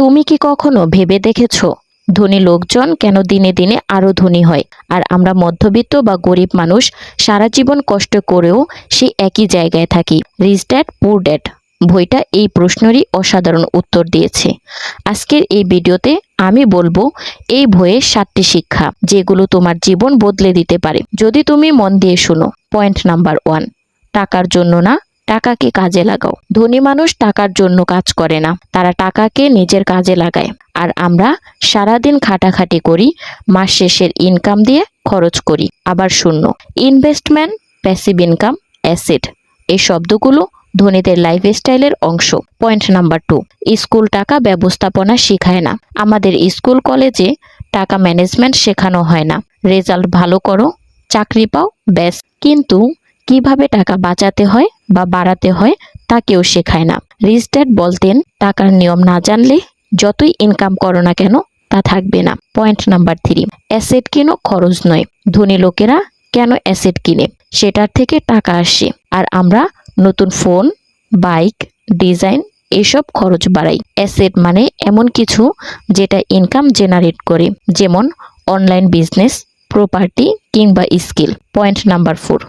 তুমি কি কখনো ভেবে দেখেছ, ধনী লোকজন কেন দিনে দিনে আরও ধনী হয়? আর আমরা মধ্যবিত্ত বা গরিব মানুষ সারা জীবন কষ্ট করেও সে একই জায়গায় থাকি। রিচ ড্যাড পুর ড্যাড বইটা এই প্রশ্নেরই অসাধারণ উত্তর দিয়েছে। আজকের এই ভিডিওতে আমি বলব, এই বইয়ের সাতটি শিক্ষা, যেগুলো তোমার জীবন বদলে দিতে পারে। যদি তুমি মন দিয়ে শুনো পয়েন্ট নাম্বার ওয়ান টাকার জন্য না টাকাকে কাজে লাগাও। ধনী মানুষ টাকার জন্য কাজ করে না। তারা টাকাকে নিজের কাজে লাগায়। আর আমরা সারাদিন খাটাখাটি করি, মাস শেষের ইনকাম দিয়ে খরচ করি। আবার শূন্য। ইনভেস্টমেন্ট প্যাসিভ ইনকাম অ্যাসেট এই শব্দগুলো ধনীদের লাইফস্টাইলের অংশ। পয়েন্ট নাম্বার টু স্কুল টাকা ব্যবস্থাপনা শেখায় না। আমাদের স্কুল কলেজে টাকা ম্যানেজমেন্ট শেখানো হয় না। রেজাল্ট ভালো করো, চাকরি পাও, ব্যাস। কিন্তু কীভাবে টাকা বাঁচাতে হয়? বা বাড়াতে হয় তা কেউ শেখায় না। রিচ বলতেন, টাকার নিয়ম না জানলে যতই ইনকাম করো না কেন তা থাকবে না। পয়েন্ট নাম্বার থ্রি অ্যাসেট কিনো খরচ নয়। ধনী লোকেরা কেন অ্যাসেট কিনে? সেটার থেকে টাকা আসে। আর আমরা নতুন ফোন বাইক ডিজাইন এসব খরচ বাড়াই। অ্যাসেট মানে এমন কিছু যেটা ইনকাম জেনারেট করে, যেমন অনলাইন বিজনেস প্রপার্টি কিংবা স্কিল পয়েন্ট নাম্বার ফোর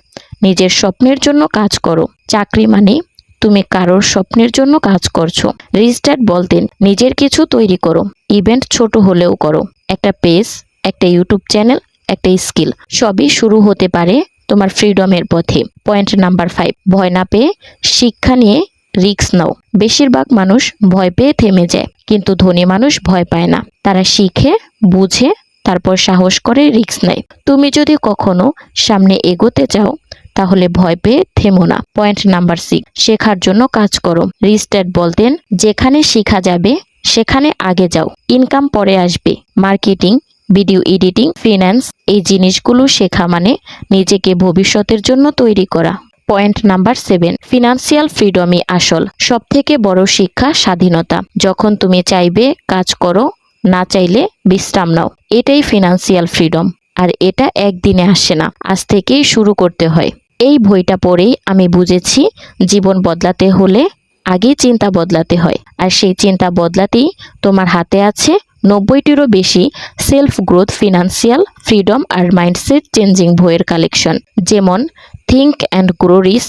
নিজের স্বপ্নের জন্য কাজ করো। চাকরি মানে তুমি কারোর স্বপ্নের জন্য কাজ করছ। রিস্টার্ট বলতেন, নিজের কিছু তৈরি করো। ইভেন্ট ছোট হলেও করো। একটা পেজ, একটা ইউটিউব চ্যানেল, একটা স্কিল। সবই শুরু হতে পারে তোমার ফ্রিডমের পথে। পয়েন্ট নাম্বার ফাইভ, ভয় না পেয়ে শিক্ষা নিয়ে রিস্ক নাও। বেশিরভাগ মানুষ ভয় পেয়ে থেমে যায়, কিন্তু ধনী মানুষ ভয় পায় না। তারা শিখে, বুঝে, তারপর সাহস করে রিস্ক নেয়। তুমি যদি কখনো সামনে এগোতে চাও তাহলে ভয় পেয়ে থেমো না। পয়েন্ট নাম্বার সিক্স শেখার জন্য কাজ করো। রিস্টার্ট বলতেন, যেখানে শেখা যাবে, সেখানে আগে যাও। ইনকাম পরে আসবে। মার্কেটিং ভিডিও এডিটিং ফিন্যান্স এই জিনিসগুলো শেখা মানে নিজেকে ভবিষ্যতের জন্য তৈরি করা। পয়েন্ট নাম্বার সেভেন ফিনান্সিয়াল ফ্রিডমই আসল। সব থেকে বড় শিক্ষা স্বাধীনতা। যখন তুমি চাইবে কাজ করো, না চাইলে বিশ্রাম নাও। এটাই ফিনান্সিয়াল ফ্রিডম আর এটা একদিনে আসে না। আজ থেকেই শুরু করতে হয়। এই বইটা পড়েই আমি বুঝেছি জীবন বদলাতে হলে আগে চিন্তা বদলাতে হয়। আর সেই চিন্তা বদলাতেই তোমার হাতে আছে নব্বইটিরও বেশি সেলফ গ্রোথ ফিনান্সিয়াল ফ্রিডম আর মাইন্ডসেট চেঞ্জিং বইয়ের কালেকশন যেমন think and grow Rhys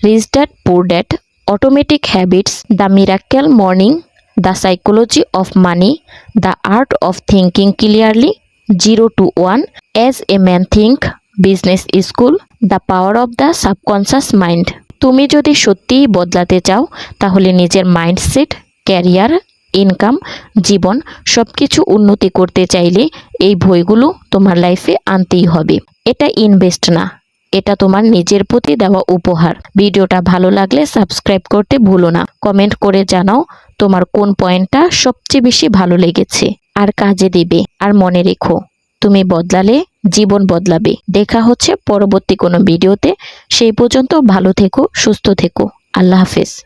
rich dad poor dad atomic habits the miracle morning the psychology of money the art of thinking clearly zero to one as a man think business school the power of the subconscious mind তুমি যদি সত্যিই বদলাতে চাও, তাহলে নিজের mindset career income জীবন সব কিছু উন্নতি করতে চাইলে এই বইগুলো তোমার লাইফে আনতেই হবে। এটা ইনভেস্ট না। এটা তোমার নিজের প্রতি দেওয়া উপহার। ভিডিওটা ভালো লাগলে সাবস্ক্রাইব করতে ভুলো না। কমেন্ট করে জানাও তোমার কোন পয়েন্টটা সবচেয়ে বেশি ভালো লেগেছে। আর কাজে দেবে। আর মনে রেখো, তুমি বদলালে জীবন বদলাবে। দেখা হচ্ছে পরবর্তী কোনো ভিডিওতে। সেই পর্যন্ত ভালো থেকো, সুস্থ থেকো। আল্লাহ হাফেজ।